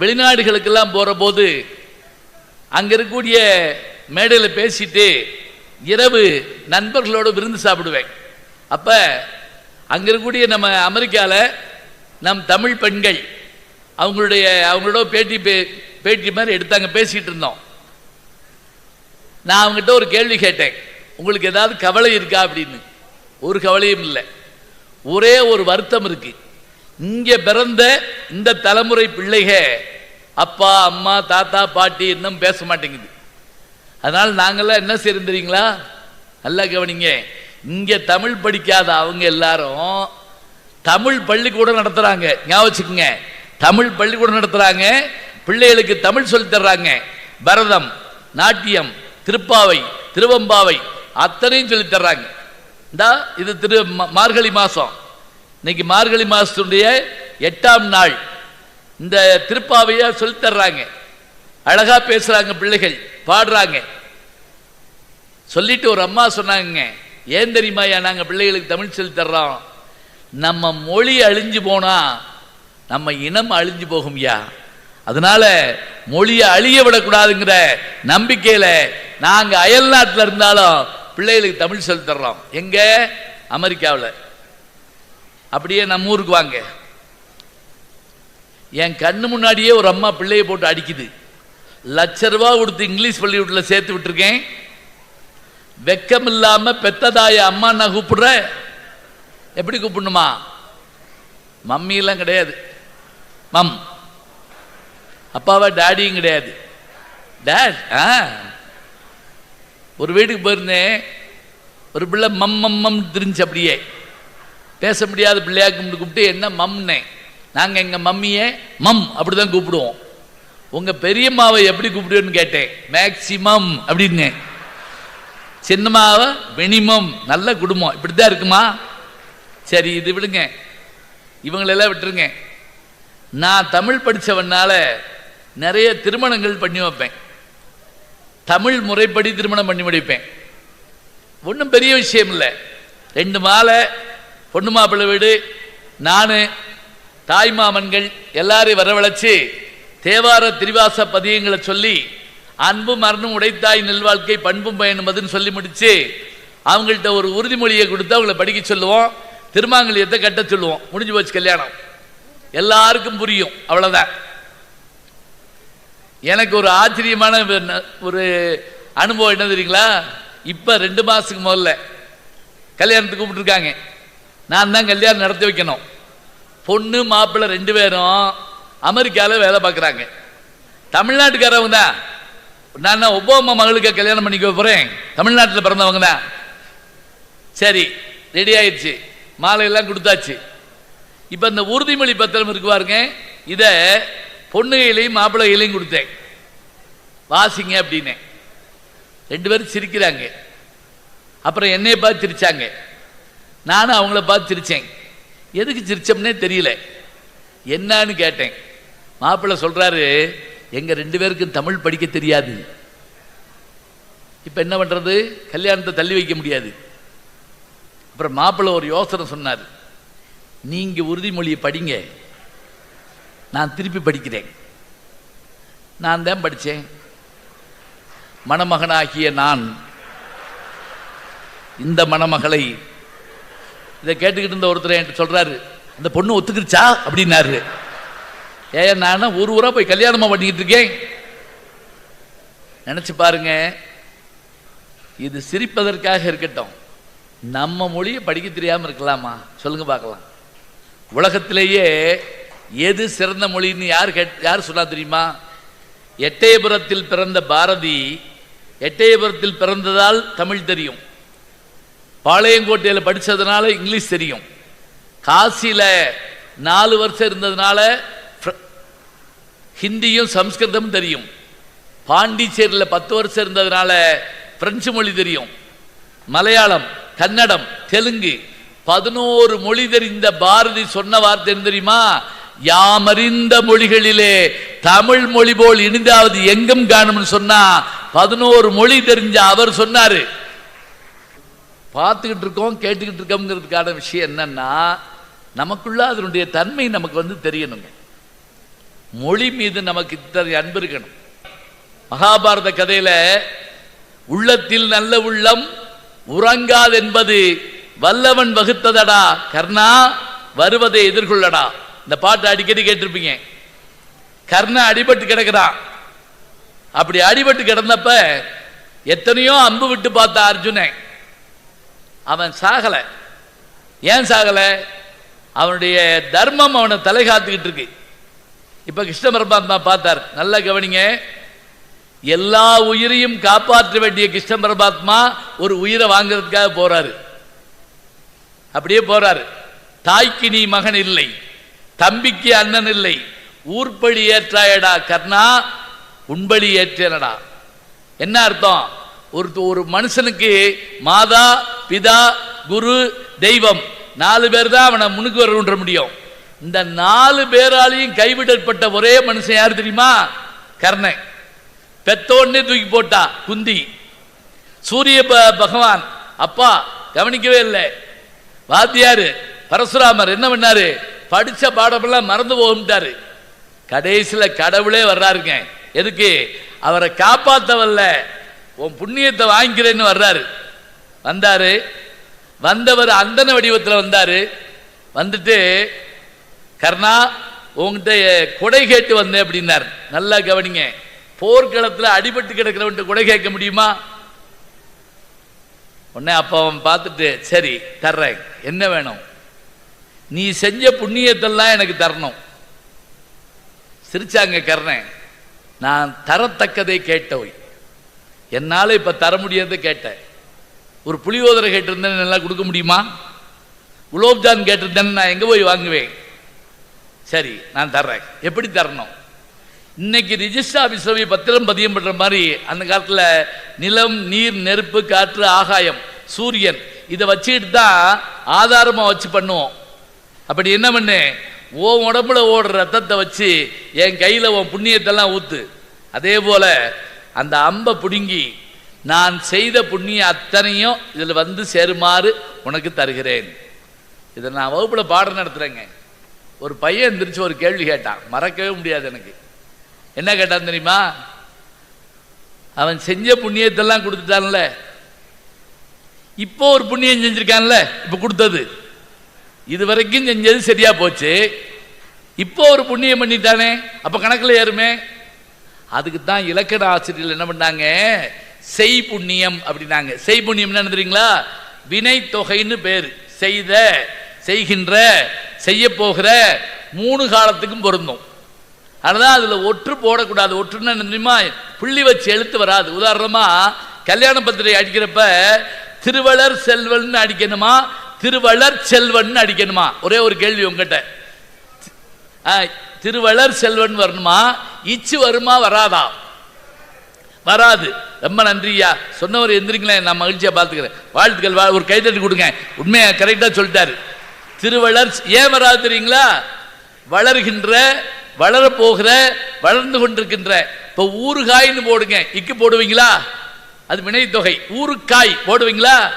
வெளிநாடுகளுக்கெல்லாம் போற போது அங்க இருக்கக்கூடிய மேடையில் பேசிட்டு இரவு நண்பர்களோட விருந்து சாப்பிடுவேன். அப்ப அங்க இருக்கக்கூடிய நம்ம அமெரிக்கால நம் தமிழ் பெண்கள் அவங்களுடைய அவங்களோட பேட்டி பே- பேட்டி மாதிரி எடுத்தாங்க பேசிட்டு இருந்தோம். நான் அவங்ககிட்ட ஒரு கேள்வி கேட்டேன். உங்களுக்கு ஏதாவது கவலை இருக்கா? அப்படின்னு. ஒரு கவலையும் இல்லை. ஒரே ஒரு வருத்தம் இருக்கு. இங்கே பிறந்த இந்த தலைமுறை பிள்ளைக அப்பா அம்மா தாத்தா பாட்டி இன்னும் பேச மாட்டேங்குது. அதனால் நாங்கெல்லாம் என்ன செய்யறோம் நல்லா கவனிங்க. இங்கே தமிழ் படிக்காத அவங்க எல்லாரும் தமிழ் பள்ளிக்கூடம் நடத்துகிறாங்க ஞாபகம் வச்சுக்கோங்க. தமிழ் பள்ளிக்கூடம் நடத்துகிறாங்க பிள்ளைகளுக்கு தமிழ் சொல்லித் தர்றாங்க. பரதம் நாட்டியம் திருப்பாவை திருவம்பாவை அத்தனையும் சொல்லித் தர்றாங்க. இந்தா இது திரு மார்கழி மாதம் இன்னைக்கு மார்கழி மாசத்துடைய எட்டாம் நாள். இந்த திருப்பாவையா சொல்லித்தர்றாங்க அழகா பேசுறாங்க பிள்ளைகள் பாடுறாங்க. சொல்லிட்டு ஒரு அம்மா சொன்னாங்க ஏன் தெரியுமாயா நாங்கள் பிள்ளைகளுக்கு தமிழ் சொல்லி தர்றோம். நம்ம மொழி அழிஞ்சு போனா நம்ம இனம் அழிஞ்சு போகும்யா அதனால மொழியை அழிய விடக்கூடாதுங்கிற நம்பிக்கையில நாங்கள் அயல் நாட்டில் இருந்தாலும் பிள்ளைகளுக்கு தமிழ் சொல்லி தர்றோம். எங்க? அமெரிக்காவில். அப்படியே நம்ம ஊருக்கு வாங்க. என் கண்ணு முன்னாடியே ஒரு அம்மா பிள்ளையை போட்டு அடிக்குது. லட்ச ரூபா கொடுத்து இங்கிலீஷ் பள்ளிக்கூடத்தில் சேர்த்து விட்டுருக்கேன். வெக்கம் இல்லாம பெத்ததாய அம்மா நான் கூப்பிடுற? எப்படி கூப்பிடணுமா? மம்மியெல்லாம் கிடையாது. மம். அப்பாவா டாடியும் கிடையாது. டேட் ஆ. ஒரு வீட்டுக்கு போயிருந்தேன். ஒரு பிள்ளை மம் மம் மம் திரிஞ்சு அப்படியே. பேச முடியாத பிள்ளையா கும்பிட்டு கூப்பிட்டு என்ன மம்னே? நாங்கள் எங்கள் மம்மியை மம் அப்படி தான் கூப்பிடுவோம். உங்கள் பெரியம்மாவை எப்படி கூப்பிடுவேன்னு கேட்டேன். மேக்சிமம் அப்படின்னு. சின்னம்மாவை மினிமம். நல்ல குடும்பம். இப்படி தான் இருக்குமா? சரி இது விடுங்க. இவங்களெல்லாம் விட்டுருங்க. நான் தமிழ் படித்தவனால நிறைய திருமணங்கள் பண்ணி வைப்பேன். தமிழ் முறைப்படி திருமணம் பண்ணி முடிப்பேன். ஒன்றும் பெரிய விஷயம் இல்லை. ரெண்டு மாலை பொண்ணு மாப்பிள்ளை வீடு நான் தாய் மாமன்கள் எல்லாரையும் வரவழைச்சு தேவார திரிவாச பதியங்களை சொல்லி அன்பும் மரணம் உடைத்தாய் நெல்வாழ்க்கை பண்பும் பயனுமதுன்னு சொல்லி முடிச்சு அவங்கள்ட்ட ஒரு உறுதிமொழியை கொடுத்து அவங்கள படிக்க சொல்லுவோம். திருமாங்கலியத்தை கட்ட சொல்லுவோம். முடிஞ்சு போச்சு கல்யாணம். எல்லாருக்கும் புரியும். அவ்வளவுதான். எனக்கு ஒரு ஆச்சரியமான ஒரு அனுபவம் என்ன தெரியுங்களா? இப்ப ரெண்டு மாசத்துக்கு முதல்ல கல்யாணத்துக்கு கூப்பிட்டுருக்காங்க. நான் தான் கல்யாணம் நடத்தி வைக்கணும். பொண்ணு மாப்பிள்ளை ரெண்டு பேரும் அமெரிக்காவில் வேலை பார்க்குறாங்க. தமிழ்நாட்டுக்காரவங்க தான். நான் தான் ஒபாமா மகளுக்கு கல்யாணம் பண்ணிக்க போகிறேன் தமிழ்நாட்டில் பிறந்தவங்க தான். சரி ரெடி ஆயிடுச்சு. மாலையெல்லாம் கொடுத்தாச்சு. இப்போ இந்த உறுதிமொழி பத்திரம் இருக்கு பாருங்க. இதை பொண்ணுகையிலையும் மாப்பிள்ளைகளையும் கொடுத்தேன். வாசிங்க அப்படின்னு. ரெண்டு பேரும் சிரிக்கிறாங்க. அப்புறம் என்னையை பார்த்து சிரிச்சாங்க. நானும் அவங்கள பார்த்து சிரித்தேன் எதுக்கு சிரித்தோம்னே தெரியல. என்னன்னு கேட்டேன். மாப்பிள்ளை சொல்கிறாரு எங்கள் ரெண்டு பேருக்கும் தமிழ் படிக்க தெரியாது. இப்போ என்ன பண்ணுறது கல்யாணத்தை தள்ளி வைக்க முடியாது. அப்புறம் மாப்பிள்ளை ஒரு யோசனை சொன்னார் நீங்கள் உறுதிமொழியை படிங்க. நான் திருப்பி படிக்கிறேன். நான் தான் படித்தேன் மணமகனாகிய நான் இந்த மணமகளை இதை கேட்டுக்கிட்டு இருந்த ஒருத்தர் என்கிட்ட சொல்றாரு அந்த பொண்ணு ஒத்துக்கிருச்சா? அப்படின்னாரு. ஏன் நான் ஒரு ஊரா போய் கல்யாணமா பண்ணிக்கிட்டு இருக்கேன். நினைச்சு பாருங்க இது சிரிப்பதற்காக இருக்கட்டும். நம்ம மொழியை படிக்க தெரியாம இருக்கலாமா? சொல்லுங்க பார்க்கலாம். உலகத்திலேயே எது சிறந்த மொழின்னு யார் கேட் யார் சொன்னா தெரியுமா? எட்டயபுரத்தில் பிறந்த பாரதி எட்டயபுரத்தில் பிறந்ததால் தமிழ் தெரியும். பாளையங்கோட்டையில் படித்ததுனால இங்கிலீஷ் தெரியும். காசியில் நாலு வருஷம் இருந்ததுனால ஃப்ர- ஹிந்தியும் சம்ஸ்கிருதமும் தெரியும். பாண்டிச்சேரியில் பத்து வருஷம் இருந்ததுனால பிரெஞ்சு மொழி தெரியும். மலையாளம் கன்னடம் தெலுங்கு பதினோரு மொழி தெரிந்த பாரதி சொன்ன வார்த்தை தெரியுமா? யாமறிந்த மொழிகளிலே தமிழ் மொழி போல் இனிதாவது எங்கும் காணும்னு சொன்னா பதினோரு மொழி தெரிஞ்ச அவர் சொன்னாரு. பார்த்துக்கிட்டு இருக்கோம் கேட்டுக்கிட்டு இருக்கோங்கிறதுக்கான விஷயம் என்னன்னா நமக்குள்ள அதனுடைய தன்மை நமக்கு வந்து தெரியணுங்க. மொழி மீது நமக்கு இத்தனை அன்பு இருக்கணும். மகாபாரத கதையில உள்ளத்தில் நல்ல உள்ளம் உறங்காதென்பது வல்லவன் வகுத்ததடா கர்ணா வருவதை எதிர்கொள்ளடா. இந்த பாட்டு அடிக்கடி கேட்டிருப்பீங்க. கர்ணா அடிபட்டு கிடக்கிறான். அப்படி அடிபட்டு கிடந்தப்ப எத்தனையோ அம்பு விட்டு பார்த்த அர்ஜுனன். அவன் சாகலை. ஏன் சாகலை? அவனுடைய தர்மம் அவனை தலை காத்துக்கிட்டு இருக்கு. இப்போ கிருஷ்ண பரமாத்மா பார்த்தார். நல்லா கவனிங்க. எல்லா உயிரையும் காப்பாற்ற வேண்டிய கிருஷ்ண பரமாத்மா ஒரு உயிரை வாங்குறதுக்காக போறாரு. அப்படியே போறாரு. தாய்க்கு நீ மகன் இல்லை. தம்பிக்கு அண்ணன் இல்லை. ஊர்பழி ஏற்றாயடா கர்ணா. உண்பழி ஏற்றேனடா. என்ன அர்த்தம்? ஒரு ஒரு மனுஷனுக்கு மாதா பிதா குரு தெய்வம். நாலு பேர் தான் அவனை முன்னுக்கு வரணுன்ற முடியும். இந்த நாலு பேராலையும் கைவிடப்பட்ட ஒரே மனுஷன் யார் தெரியுமா? கர்ணன். பெத்தோன்னே தூக்கி போட்டா குந்தி. சூரிய ப- பகவான். அப்பா கவனிக்கவே இல்லை. வாத்தியாரு பரசுராமர் என்ன பண்ணாரு? படிச்ச பாடமெல்லாம் மறந்து போகும்ட்டாரு. கடைசியில் கடவுளே வர்றாருங்க. எதுக்கு? அவரை காப்பாற்றவல்ல உன் புண்ணியத்தை வாங்கிக்கிறேன்னு வர்றாரு. வந்தாரு. வந்தவர் அந்தன வடிவத்தில் வந்தாரு. வந்துட்டு கர்ணா உங்ககிட்ட கொடை கேட்டு வந்தேன் அப்படின்னார். நல்லா கவனிங்க. போர்க்களத்தில் அடிபட்டு கிடக்கிறவன்ட்டு கொடை கேட்க முடியுமா? உடனே அப்போ அவன் பார்த்துட்டு சரி தர்றேன். என்ன வேணும்? நீ செஞ்ச புண்ணியத்தெல்லாம் எனக்கு தரணும். சிரிச்சாங்க கர்ணன். நான் தரத்தக்கதை கேட்டவை என்னால் இப்போ தர முடியாத கேட்டேன். ஒரு புளியோதரை கேட்டிருந்தேன் நல்லா கொடுக்க முடியுமா? குலோப்ஜான் கேட்டிருந்தேன் நான் எங்கே போய் வாங்குவேன்? சரி நான் தர்றேன். எப்படி தரணும்? இன்னைக்கு ரிஜிஸ்டர் ஆஃபீஸில் போய் பத்திரம் பதியம் பண்ணுற மாதிரி அந்த காலத்தில் நிலம் நீர் நெருப்பு காற்று ஆகாயம் சூரியன் இதை வச்சுக்கிட்டு தான் ஆதாரமாக வச்சு பண்ணுவோம். அப்படி என்ன பண்ணு? உன் உடம்புல ஓடுற ரத்தத்தை வச்சு என் கையில் உன் புண்ணியத்தெல்லாம் ஊத்து. அதே போல அந்த அம்பை பிடுங்கி நான் செய்த புண்ணியம் அத்தனையும் இதில் வந்து சேருமாறு உனக்கு தருகிறேன். இதை நான் வகுப்பில் பாடம் நடத்துகிறேங்க ஒரு பையன் எந்திரிச்சு ஒரு கேள்வி கேட்டான். மறக்கவே முடியாது எனக்கு. என்ன கேட்டான் தெரியுமா? அவன் செஞ்ச புண்ணியத்தெல்லாம் கொடுத்துட்டான்ல. இப்போ ஒரு புண்ணியம் செஞ்சிருக்கான்ல. இப்போ கொடுத்தது. இது வரைக்கும் செஞ்சது சரியா போச்சு. இப்போ ஒரு புண்ணியம் பண்ணிட்டானே. அப்போ கணக்கில் ஏறுமே. அதுக்கு தான் இலக்கண ஆசிரியர்கள் என்ன பண்ணாங்க? செய் புண்ணியம் அப்படின்னாங்க. செய் புண்ணியம்னு என்ன தெரியுங்களா? வினை தொகைன்னு பேர். செய்த செய்கின்ற செய்ய போகிற மூணு காலத்துக்கும் பொருந்தும். அதனால அதுல ஒற்று போடக்கூடாது. ஒற்றுன்னு தெரியுமா? புள்ளி வச்சு எழுத்து வராது. உதாரணமா கல்யாண பத்திரிகை அடிக்கிறப்ப திருவளர் செல்வன் அடிக்கணுமா? திருவளர் செல்வன் அடிக்கணுமா? ஒரே ஒரு கேள்வி உங்ககிட்ட. ஆ, திருவளர் செல்வன் வரணுமா? இச்சு வருமா வராதா? வராது. ரொம்ப நன்றியா சொன்னவர் எந்திரிங்களேன் நான் மகிழ்ச்சியா பார்த்துக்கிறேன். வாழ்த்துக்கள் வா- ஒரு கைத்தட்டி கொடுங்க. உண்மையை கரெக்டாக சொல்லிட்டாரு. திருவளர் ஏன் வராது தெரியுங்களா? வளர்கின்ற வளரப்போகிற வளர்ந்து கொண்டிருக்கின்ற இப்போ ஊறுகாய்னு போடுங்க. இக்கு போடுவீங்களா? அது வினைத்தொகை. ஊறுக்காய் போடுவீங்களா?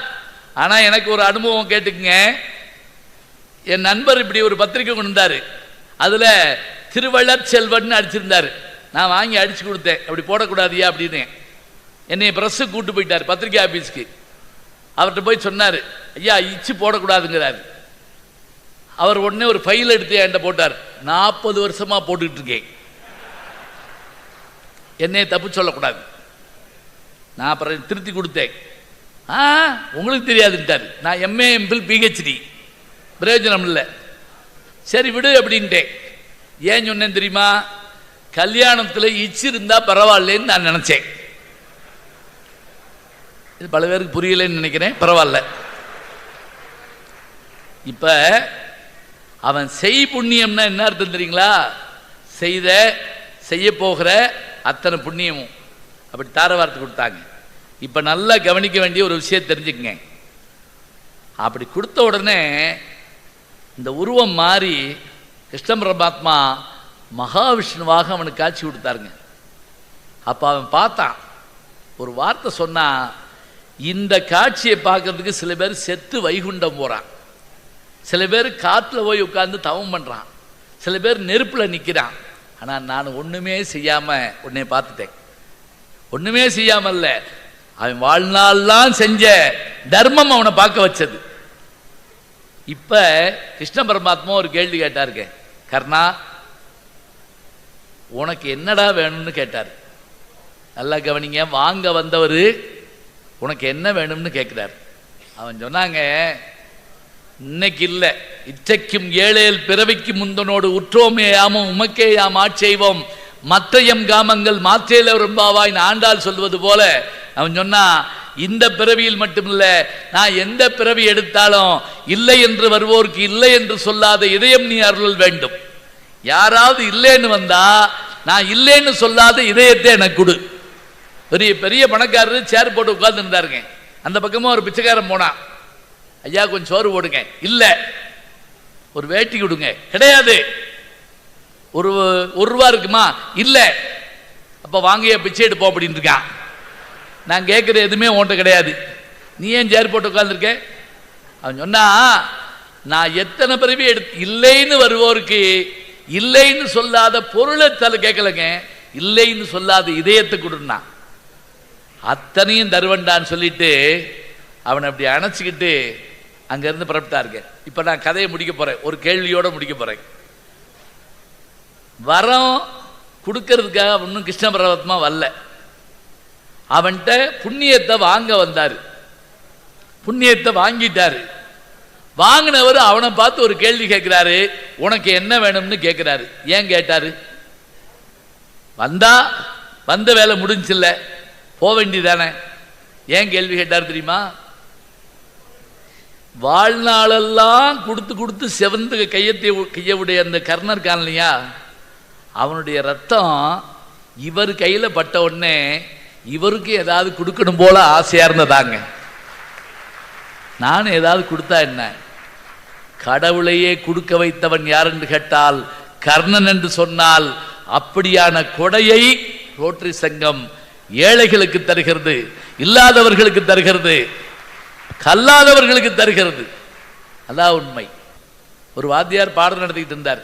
ஆனால் எனக்கு ஒரு அனுபவம் கேட்டுக்குங்க. என் நண்பர் இப்படி ஒரு பத்திரிக்கை கொண்டு வந்தார். அதில் திருவள்ளர் செல்வன் அடிச்சிருந்தாரு. நான் வாங்கி அடிச்சு கொடுத்தேன். அப்படி போடக்கூடாதியா அப்படின்னு. என்னை ப்ரெஸ்ஸு கூட்டு போயிட்டார் பத்திரிக்கை ஆஃபீஸ்க்கு அவர்கிட்ட போய் சொன்னார் ஐயா இச்சு போடக்கூடாதுங்கிறாரு. அவர் உடனே ஒரு ஃபைல் எடுத்து என்கிட்ட போட்டார் நாற்பது வருஷமாக போட்டுக்கிட்டு இருக்கேன். என்னைய தப்பு சொல்லக்கூடாது. நான் அப்புறம் திருத்தி கொடுத்தேன். ஆ உங்களுக்கு தெரியாதுன்ட்டார். நான் எம்ஏ எம்பில் பிஹெச்டி பிரயோஜனம் இல்லை. சரி விடு அப்படின்ட்டேன். ஏன் சொன்னேன் தெரியுமா? கல்யாணத்தில் இச்சு இருந்தா நான் நினைச்சேன். இது பல பேருக்கு புரியலைன்னு நினைக்கிறேன் பரவாயில்ல. இப்ப அவன் செய் புண்ணியம்னா என்ன அர்த்தம் தெரியுங்களா? செய்த செய்ய போகிற அத்தனை புண்ணியமும். அப்படி தார வார்த்தை கொடுத்தாங்க. இப்ப நல்லா கவனிக்க வேண்டிய ஒரு விஷயம் தெரிஞ்சுக்கங்க. அப்படி கொடுத்த உடனே இந்த உருவம் மாறி கிருஷ்ண பரமாத்மா மகாவிஷ்ணுவாக அவனுக்கு காட்சி கொடுத்தாருங்க. அப்போ அவன் பார்த்தான். ஒரு வார்த்தை சொன்னா இந்த காட்சியை பார்க்கறதுக்கு சில பேர் செத்து வைகுண்டம் போகிறான் சில பேர் காற்றுல போய் உட்காந்து தவம் பண்ணுறான் சில பேர் நெருப்பில் நிற்கிறான் ஆனால் நான் ஒன்றுமே செய்யாமல் உன்னை பார்த்துட்டேன். ஒன்றுமே செய்யாமல் அவன் வாழ்நாள்லாம் செஞ்ச தர்மம் அவனை பார்க்க வச்சது. இப்போ கிருஷ்ண பரமாத்மா ஒரு கேள்வி கேட்டாருக்கேன் கர்ணா உனக்கு என்னடா வேணும்னு கேட்டார். நல்லா கவனிங்க வாங்க வந்தவர் உனக்கு என்ன வேணும்னு கேட்குறார் அவன் சொன்னாங்க இன்னைக்கு இல்லை இச்சைக்கும் ஏழேல் பிறவிக்கு முந்தனோடு உற்றோமே யாமும் உமக்கே யாம் ஆட்செய்வோம் மற்றையம் காமங்கள் மாற்றேல ரொம்பாவாய் ஆண்டாள் சொல்வது போல. அவன் சொன்னா இந்த பிறவியில் மட்டுமில்ல நான் எந்த பிறவி எடுத்தாலும் இல்லை என்று வருவோருக்கு இல்லை என்று சொல்லாத இதயம் நீ அருள் வேண்டும். யாராவது இல்லைன்னு வந்தா நான் இல்லைன்னு சொல்லாத இதயத்தை எனக்கு கொடு. பெரிய பெரிய பணக்காரர் சேர் போட்டு உட்கார்ந்து இருந்தாருங்க அந்த பக்கமாக ஒரு பிச்சைக்காரன் போனான் ஐயா கொஞ்சம் சோறு போடுங்க. இல்ல. ஒரு வேட்டி கொடுங்க. கிடையாது. ஒரு ஒரு ரூபா இருக்குமா? இல்ல. அப்ப வாங்கிய பிச்சை எடுப்போம் அப்படின்னு இருக்கான் நான் கேட்குற எதுவுமே உன்ட்ட கிடையாது. நீ ஏன் சேர் போட்டு உட்காந்துருக்க அவன் சொன்னா நான் எத்தனை பிறவி எடுத்து இல்லைன்னு வருவோருக்கு இல்லைன்னு சொல்லாத பொருளை தலை கேட்கலங்க இல்லைன்னு சொல்லாத இதயத்தை கொடுனா அத்தனையும் தருவண்டான்னு சொல்லிட்டு அவனை அப்படி அணைச்சிக்கிட்டு அங்கேருந்து புறப்பட்டாருங்க இப்போ நான் கதையை முடிக்க போகிறேன் ஒரு கேள்வியோட முடிக்க போகிறேன் வரம் கொடுக்கறதுக்காக ஒன்றும் கிருஷ்ண பரமாத்மா வரல. அவன்கிட்ட புண்ணியத்தை வாங்க வந்தார். புண்ணியத்தை வாங்கிட்டாரு. வாங்கினவர் அவனை பார்த்து ஒரு கேள்வி கேட்கிறாரு உனக்கு என்ன வேணும்னு கேட்கிறாரு. ஏன் கேட்டாரு? வந்தா வந்த வேலை முடிஞ்சில்ல போக வேண்டியதானே? ஏன் கேள்வி கேட்டார் தெரியுமா? வாழ்நாளெல்லாம் கொடுத்து கொடுத்து செவந்து கையத்தை கையவுடைய அந்த கர்ணர் இருக்கான் இல்லையா? அவனுடைய ரத்தம் இவர் கையில் பட்ட உடனே இவருக்கு ஏதாவது கொடுக்கணும் போல ஆசையாக இருந்ததாங்க. நான் ஏதாவது கொடுத்தா என்ன? கடவுளையே கொடுக்க வைத்தவன் யார் என்று கேட்டால் கர்ணன் என்று சொன்னால் அப்படியான கொடையை ரோட்டரி சங்கம் ஏழைகளுக்கு தருகிறது இல்லாதவர்களுக்கு தருகிறது கல்லாதவர்களுக்கு தருகிறது. அதான் உண்மை. ஒரு வாத்தியார் பாடம் நடத்திக்கிட்டு இருந்தார்.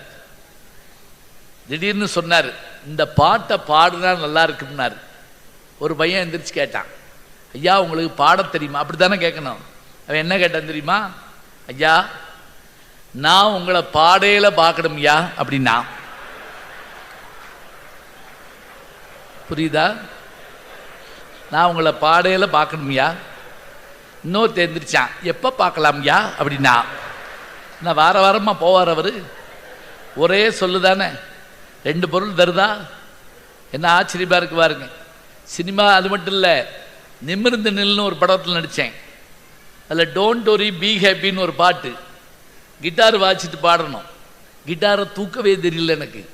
திடீர்னு சொன்னார் இந்த பாட்டை பாடுனா நல்லா இருக்கும்னார். ஒரு பையன் எந்திரிச்சு கேட்டான் ஐயா உங்களுக்கு பாட தெரியுமா? அப்படி தானே கேட்கணும். அவன் என்ன கேட்டான் தெரியுமா? ஐயா நான் உங்களை பாடையில பார்க்கணும் ஐயா அப்படின்னா. புரியுதா? நான் உங்களை பாடையில பார்க்கணும்யா. இன்னொருத்த எந்திரிச்சான் எப்போ பார்க்கலாம்யா அப்படின்னா. நான் வார வாரமாக போவார் அவர். ஒரே சொல்லுதானே. ரெண்டு பொருள் தருதா? என்ன ஆச்சரியமாக இருக்கு பாருங்க. சினிமா அது மட்டும் இல்லை நிமிர்ந்து நில்னு ஒரு படத்தில் நடித்தேன் அதில் டோன்ட் ஒரி பி ஹேப்பின்னு ஒரு பாட்டு. கிட்டார் வாசிட்டு பாடணும். கிட்டாரை தூக்கவே தெரியல எனக்கு.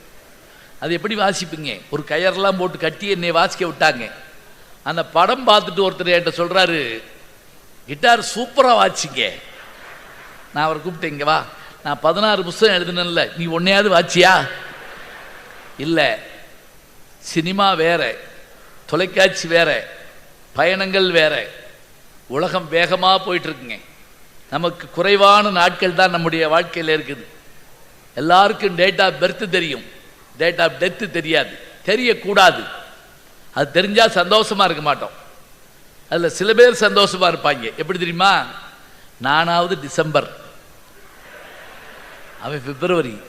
அது எப்படி வாசிப்பீங்க? ஒரு கயர்லாம் போட்டு கட்டி என்னை வாசிக்க விட்டாங்க. அந்த படம் பார்த்துட்டு ஒருத்தர் என்கிட்ட சொல்கிறாரு கிட்டார் சூப்பராக வாசிங்க. நான் அவரை கூப்பிட்டேன் வா. நான் பதினாறு புஸ்தகம் எழுதினேன்ல. நீ ஒன்னையாவது வாச்சியா இல்லை. சினிமா வேற. தொலைக்காட்சி வேற. பயணங்கள் வேற. உலகம் வேகமாக போயிட்டு இருக்குங்க நமக்கு குறைவான நாட்கள் தான் நம்முடைய வாழ்க்கையில் இருக்குது. எல்லாருக்கும் டேட் ஆஃப் பர்த் தெரியும். டேட் ஆஃப் டெத்து தெரியாது. தெரியக்கூடாது. அது தெரிஞ்சால் சந்தோஷமாக இருக்க மாட்டோம். அதில் சில பேர் சந்தோஷமாக இருப்பாங்க. எப்படி தெரியுமா? நானாவது டிசம்பர். அவன் பிப்ரவரி.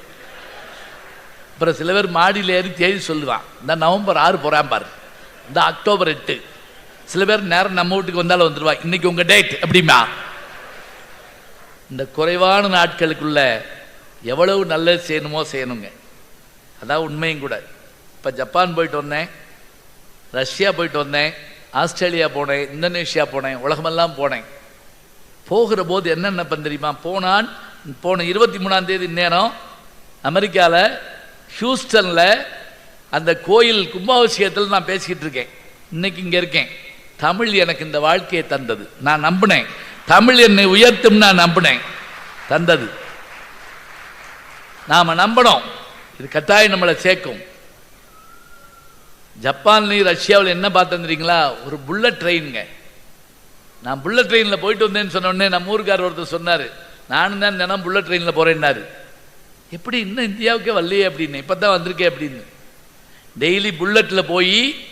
அப்புறம் சில பேர் மாடியில் ஏறி தேதி சொல்லுவான். இந்த நவம்பர் ஆறு போகிறான் பாரு. இந்த அக்டோபர் எட்டு. சில பேர் நேரம் நம்ம வீட்டுக்கு வந்தாலும் வந்துடுவா இன்னைக்கு உங்கள் டேட் அப்படிமா இந்த குறைவான நாட்களுக்குள்ள எவ்வளவு நல்லது செய்யணுமோ செய்யணுங்க. அதான் உண்மையும் கூட. இப்போ ஜப்பான் போயிட்டு வந்தேன். ரஷ்யா போயிட்டு வந்தேன். ஆஸ்திரேலியா போனேன். இந்தோனேஷியா போனேன். உலகமெல்லாம் போனேன். போகிற போது என்னென்ன தெரியுமா? போனான் போன இருபத்தி மூணாம் தேதி நேரம் அமெரிக்காவில் ஹியூஸ்டனில் அந்த கோயில் கும்பாபிஷேகத்தில் நான் பேசிக்கிட்டு இருக்கேன். இன்னைக்கு இங்கே இருக்கேன். தமிழ் எனக்கு இந்த வாழ்க்கையை தந்தது. நான் நம்பினேன். தமிழ் என்னை உயர்த்தும் நான் நம்பினேன். தந்தது. நாம் நம்பணும். இது கட்டாயம் நம்மளை சேர்க்கும். ஜப்பான்லையும் ரஷ்யாவில் என்ன பார்த்துருந்துறீங்களா ஒரு புல்லட் ட்ரெயினுங்க நான் புல்லட் ட்ரெயினில் போயிட்டு வந்தேன்னு சொன்ன உடனே நம்ம ஊருக்கார் ஒருத்தர் சொன்னார் நானும் தான் தினம் புல்லட் ட்ரெயினில் போகிறேன்னாரு எப்படி இன்னும் இந்தியாவுக்கே வரலையே அப்படின்னு. இப்போ தான் வந்திருக்கேன் அப்படின்னு. டெய்லி புல்லட்டில் போய்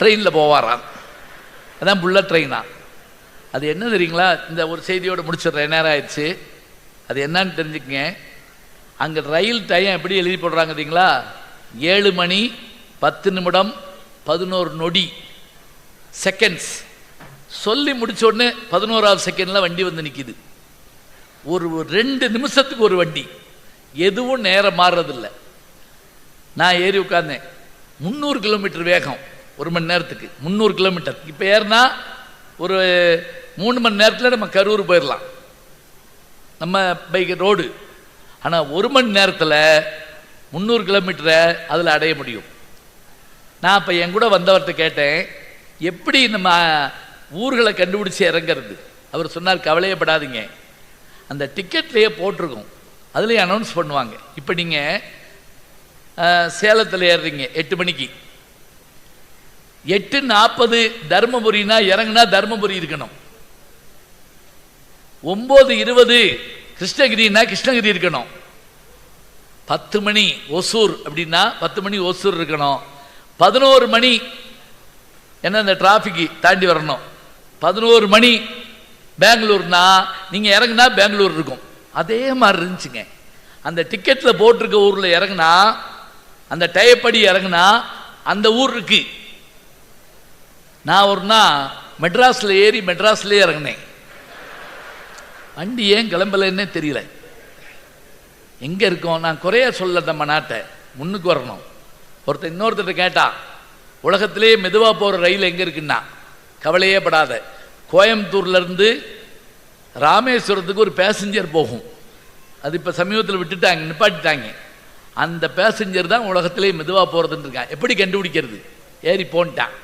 ட்ரெயினில் போவாராம். அதான் புல்லட் ட்ரெயினா அது என்ன தெரியுங்களா? இந்த ஒரு செய்தியோடு முடிச்சிடுறேன். நேரம் ஆயிடுச்சு? அது என்னன்னு தெரிஞ்சுக்கங்க. அங்கே ரயில் டைம் எப்படி எழுதி போடுறாங்க தெரியுங்களா? ஏழு மணி பத்து நிமிடம் பதினோரு நொடி செகண்ட்ஸ் சொல்லி முடிச்ச உடனே பதினோராவது செகண்டில் வண்டி வந்து நிற்கிது ஒரு ரெண்டு நிமிஷத்துக்கு ஒரு வண்டி. எதுவும் நேரம் மாறுறதில்ல. நான் ஏறி உட்கார்ந்தேன். முந்நூறு கிலோமீட்டர் வேகம். ஒரு மணி நேரத்துக்கு முந்நூறு கிலோமீட்டர் இப்போ ஏறினா ஒரு மூணு மணி நேரத்தில் நம்ம கரூர் போயிடலாம் நம்ம பைக் ரோடு. ஆனால் ஒரு மணி நேரத்தில் முந்நூறு கிலோமீட்டரை அதில் அடைய முடியும். நான் இப்போ என் கூட வந்தவர்கிட்ட கேட்டேன் எப்படி நம்ம ஊர்களை கண்டுபிடிச்சி இறங்கிறது? அவர் சொன்னார் கவலையப்படாதீங்க. அந்த டிக்கெட்லேயே போட்டிருக்கோம். அதுலேயே அனௌன்ஸ் பண்ணுவாங்க. இப்போ நீங்கள் சேலத்தில் ஏறுறீங்க எட்டு மணிக்கு. எட்டு நாற்பது தர்மபுரினா இறங்குனா தர்மபுரி இருக்கணும். ஒம்பது இருபது கிருஷ்ணகிரினா கிருஷ்ணகிரி இருக்கணும். பத்து மணி ஒசூர் அப்படின்னா பத்து மணி ஒசூர் இருக்கணும். பதினோரு மணி என்ன இந்த டிராஃபிக்கு தாண்டி வரணும். பதினோரு மணி பெங்களூர்னா நீங்கள் இறங்குனா பெங்களூர் இருக்கும். அதே மாதிரி இருந்துச்சுங்க. அந்த டிக்கெட்டில் போட்டிருக்க ஊரில் இறங்குனா அந்த டயப்படி இறங்குனா அந்த ஊர் இருக்குது நான் ஒரு நாள் மெட்ராஸில் ஏறி மெட்ராஸ்லேயே இறங்கினேன். வண்டி ஏன் கிளம்பலைன்னே தெரியல. எங்கே இருக்கோம்? நான் குறைய சொல்ல நம்ம நாட்டை. முன்னுக்கு வரணும். ஒருத்தர் இன்னொருத்தர் கேட்டான் உலகத்திலேயே மெதுவாக போகிற ரயில் எங்கே இருக்குன்னா கவலையே படாத. கோயம்புத்தூர்லேருந்து ராமேஸ்வரத்துக்கு ஒரு பேசஞ்சர் போகும். அது இப்போ சமீபத்தில் விட்டுட்டாங்க நிப்பாட்டிட்டாங்க. அந்த பேசஞ்சர் தான் உலகத்திலே மெதுவாக போகிறதுன்னு இருக்கான். எப்படி கண்டுபிடிக்கிறது? ஏறி போன்ட்டான்.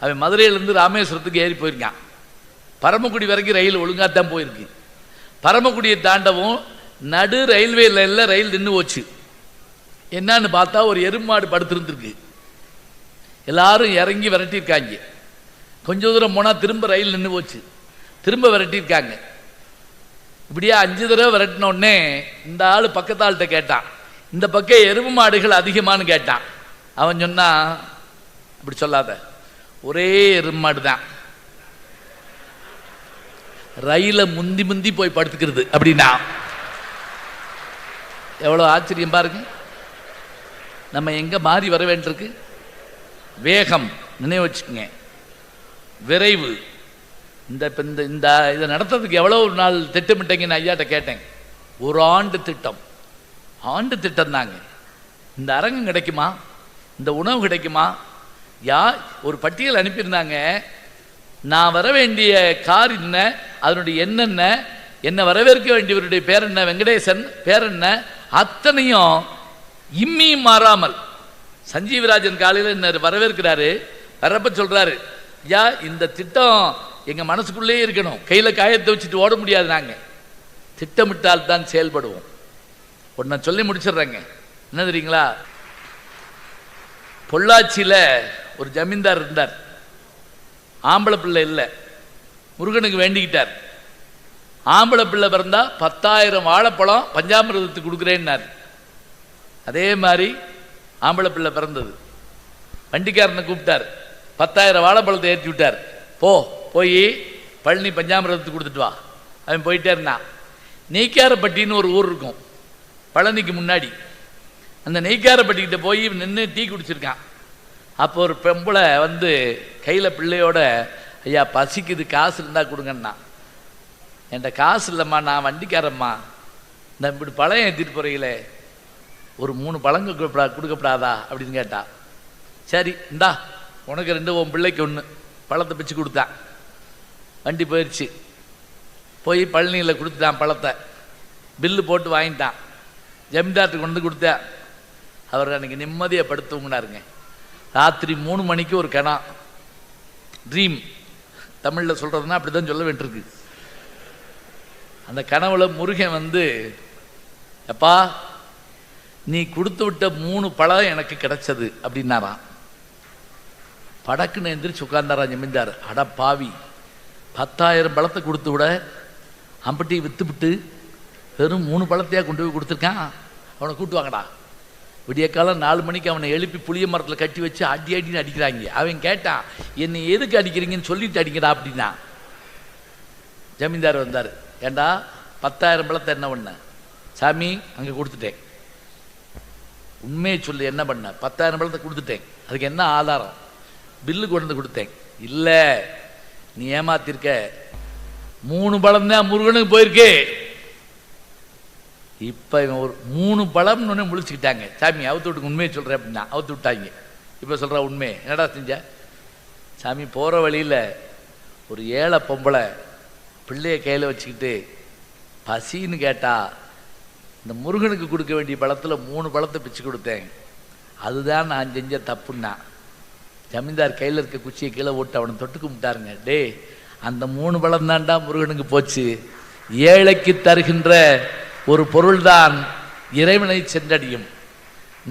அவன் மதுரையிலேருந்து ராமேஸ்வரத்துக்கு ஏறி போயிருக்கான். பரமக்குடி வரைக்கும் ரயில் ஒழுங்காக தான் போயிருக்கு. பரமக்குடியை தாண்டவும் நடு ரயில்வே லைனில் ரயில் நின்று போச்சு. என்னன்னு பார்த்தா ஒரு எருமாடு படுத்திருந்துருக்கு. எல்லாரும் இறங்கி விரட்டியிருக்காங்க. கொஞ்ச தூரம் போனால் திரும்ப ரயில் நின்று போச்சு. திரும்ப விரட்டியிருக்காங்க. இப்படியே அஞ்சு தடவை விரட்டினோடனே இந்த ஆள் பக்கத்தாள்கிட்ட கேட்டான். இந்த பக்கம் எருமை மாடுகள் அதிகமானு கேட்டான். அவன் சொன்னான் இப்படி சொல்லாத. ஒரே எருமாடு தான். ரயில முந்தி முந்தி போய் படுத்துக்கிறது அப்படின்னா. எவ்வளோ ஆச்சரியம் பாருங்க. நம்ம எங்க மாறி வர வேண்டியிருக்கு? வேகம் நினைவு வச்சுக்கோங்க. விரைவு. இந்த இப்போ இந்த இந்த இதை நடத்துறதுக்கு எவ்வளோ ஒரு நாள் திட்டமிட்டீங்கன்னு ஐயாட்ட கேட்டேன். ஒரு ஆண்டு திட்டம். ஆண்டு திட்டம் தாங்க இந்த அரங்கம் கிடைக்குமா? இந்த உணவு கிடைக்குமா? யா ஒரு பட்டியல் அனுப்பியிருந்தாங்க. நான் வர வேண்டிய கார் என்ன அதனுடைய என்னென்ன என்னை வரவேற்க வேண்டியவருடைய பேர் என்ன வெங்கடேசன் பேர் என்ன அத்தனையும் இம்மியும் மாறாமல். சஞ்சீவராஜன் காலையில் என்ன வரவேற்கிறாரு. வரப்ப சொல்கிறாரு ஐயா இந்த திட்டம் எங்கள் மனசுக்குள்ளே இருக்கணும். கையில் காயத்தை வச்சுட்டு ஓட முடியாது நாங்கள் திட்டமிட்டால் தான் செயல்படுவோம். ஒன்றை சொல்லி முடிச்சிடுறேங்க. என்ன தெரியுங்களா? பொள்ளாச்சியில் ஒரு ஜமீன்தார் இருந்தார். ஆம்பளை பிள்ளை இல்லை. முருகனுக்கு வேண்டிக்கிட்டார். ஆம்பளை பிள்ளை பிறந்தா பத்தாயிரம் வாழைப்பழம் பஞ்சாமிரதத்துக்கு கொடுக்குறேன்னார். அதே மாதிரி ஆம்பளை பிள்ளை பிறந்தது. வண்டிக்காரனை கூப்பிட்டார். பத்தாயிரம் வாழைப்பழத்தை ஏற்றி விட்டார். போ போய் பழனி பஞ்சாமிரதத்துக்கு கொடுத்துட்டு வா. அவன் போயிட்டே இருந்தான் நெய்க்காரப்பட்டின்னு ஒரு ஊர் இருக்கும். பழனிக்கு முன்னாடி. அந்த நெய்க்காரப்பட்டிக்கிட்ட போய் நின்று டீ குடிச்சிருக்கான். அப்போ ஒரு பெம்பளை வந்து கையில் பிள்ளையோட ஐயா பசிக்குது காசு இருந்தால் கொடுங்கண்ணா. என்கிட்ட காசு இல்லைம்மா நான் வண்டிக்காரம்மா. இந்த இப்படி பழம் ஏற்றிட்டு போகிறீங்களே ஒரு மூணு பழங்க கொடுக்கப்படா கொடுக்கப்படாதா? அப்படின்னு கேட்டா. சரி இந்தா உனக்கு ரெண்டு உன் பிள்ளைக்கு ஒன்று பழத்தை பிச்சு கொடுத்தான். வண்டி போயிடுச்சு போய் பழனியில் கொடுத்துட்டான் பழத்தை. பில்லு போட்டு வாங்கிட்டான். ஜமீன்தார்ட்டு கொண்டு வந்து கொடுத்தேன். அவர் அன்றைக்கி நிம்மதியை படுத்துவங்கனாருங்க ராத்திரி மூணு மணிக்கு ஒரு கணா ட்ரீம் தமிழில் சொல்கிறதுனா அப்படி தான் சொல்ல வேண்டியிருக்கு. அந்த கனவுல முருகன் வந்து எப்பா நீ கொடுத்து விட்ட மூணு பழம் எனக்கு கிடைச்சது அப்படின்னாராம். படக்குன்னு எந்திரிச்சு உட்கார்ந்தாரா ஜமீன்தார். அட பாவி பத்தாயிரம் பழத்தை கொடுத்து விட அம்பட்டி வித்துவிட்டு வெறும் மூணு பழத்தையாக கொண்டு போய் கொடுத்துருக்கான்? அவனை கூட்டு வாங்கடா. விடிய காலம் நாலு மணிக்கு அவனை எழுப்பி புளிய மரத்தில் கட்டி வச்சு அடி அடின்னு அடிக்கிறாங்க. அவன் கேட்டான் என்னை எதுக்கு அடிக்கிறீங்கன்னு சொல்லிட்டு அடிக்கிறா அப்படின்னா. ஜமீன்தார் வந்தார் ஏண்டா பத்தாயிரம் பழத்தை என்ன பண்ண? சாமி அங்கே கொடுத்துட்டேன். உண்மையை சொல்லு என்ன பண்ண? பத்தாயிரம் பழத்தை கொடுத்துட்டேன். அதுக்கு என்ன ஆதாரம்? பில்லு கொண்டு வந்து கொடுத்தேன். இல்லை நீ ஏமாத்திருக்க. மூணு பழம் தான் முருகனுக்கு போயிருக்கு. இப்போ இவன் ஒரு மூணு பழம்னு ஒன்று முழிச்சுக்கிட்டாங்க. சாமி அவுத்து விட்டுக்கு உண்மையை சொல்கிறேன் அப்படின்னா அவுத்து விட்டாங்க. இப்போ சொல்கிற உண்மை என்னடா செஞ்ச? சாமி போகிற வழியில் ஒரு ஏழை பொம்பளை பிள்ளைய கையில் வச்சுக்கிட்டு பசின்னு கேட்டா இந்த முருகனுக்கு கொடுக்க வேண்டிய பழத்தில் மூணு பழத்தை பிச்சு கொடுத்தேன். அதுதான் நான் செஞ்ச தப்புன்னா. ஜமீன்தார் கையில் இருக்க குச்சியை கீழே ஓட்டு அவனை தொட்டு கும்பிட்டாருங்க. டேய் அந்த மூணு பழம் தான்டா முருகனுக்கு போச்சு. ஏழைக்கு தருகின்ற ஒரு பொருள்தான் இறைவனை சென்றடையும்.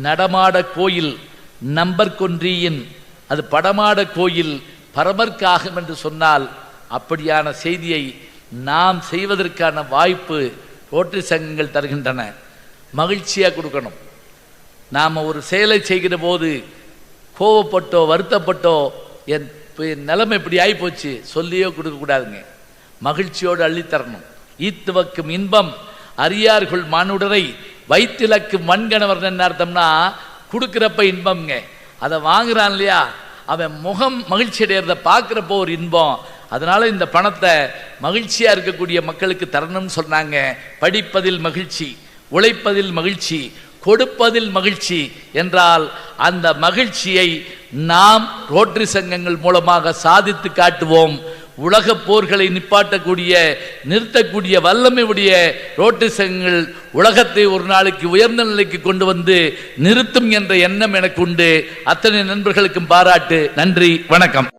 நடமாட கோயில் நம்பர் கொன்றியின் அது படமாட கோயில் பரமர்க்காகும் என்று சொன்னால் அப்படியான செய்தியை நாம் செய்வதற்கான வாய்ப்பு ரோட்டரி சங்கங்கள் தருகின்றன. மகிழ்ச்சியாக கொடுக்கணும். நாம் ஒரு செயலை செய்கிற போது கோவப்பட்டோ வருத்தப்பட்டோ என் என் நிலைமை இப்படி ஆகிப்போச்சு சொல்லியோ கொடுக்கக்கூடாதுங்க. மகிழ்ச்சியோடு அள்ளித்தரணும். ஈத்துவக்கும் இன்பம் அரியார்கள் மானுடரை வைத்திலக்கு மண்கணவர் என்ன அர்த்தம்னா கொடுக்குறப்ப இன்பம்ங்க. அதை வாங்குறான் இல்லையா? அவன் முகம் மகிழ்ச்சி அடையிறத பார்க்குறப்போ ஒரு இன்பம். அதனால இந்த பணத்தை மகிழ்ச்சியாக இருக்கக்கூடிய மக்களுக்கு தரணும்னு சொன்னாங்க. படிப்பதில் மகிழ்ச்சி உழைப்பதில் மகிழ்ச்சி கொடுப்பதில் மகிழ்ச்சி என்றால் அந்த மகிழ்ச்சியை நாம் ரோட்டரி சங்கங்கள் மூலமாக சாதித்து காட்டுவோம். உலக போர்களை நிப்பாட்டக்கூடிய நிறுத்தக்கூடிய வல்லமை உடைய ரோட்டு சங்கங்கள் உலகத்தை ஒரு நாளைக்கு உயர்ந்த நிலைக்கு கொண்டு வந்து நிறுத்தும் என்ற எண்ணம் எனக்கு உண்டு. அத்தனை நண்பர்களுக்கும் பாராட்டு நன்றி வணக்கம்.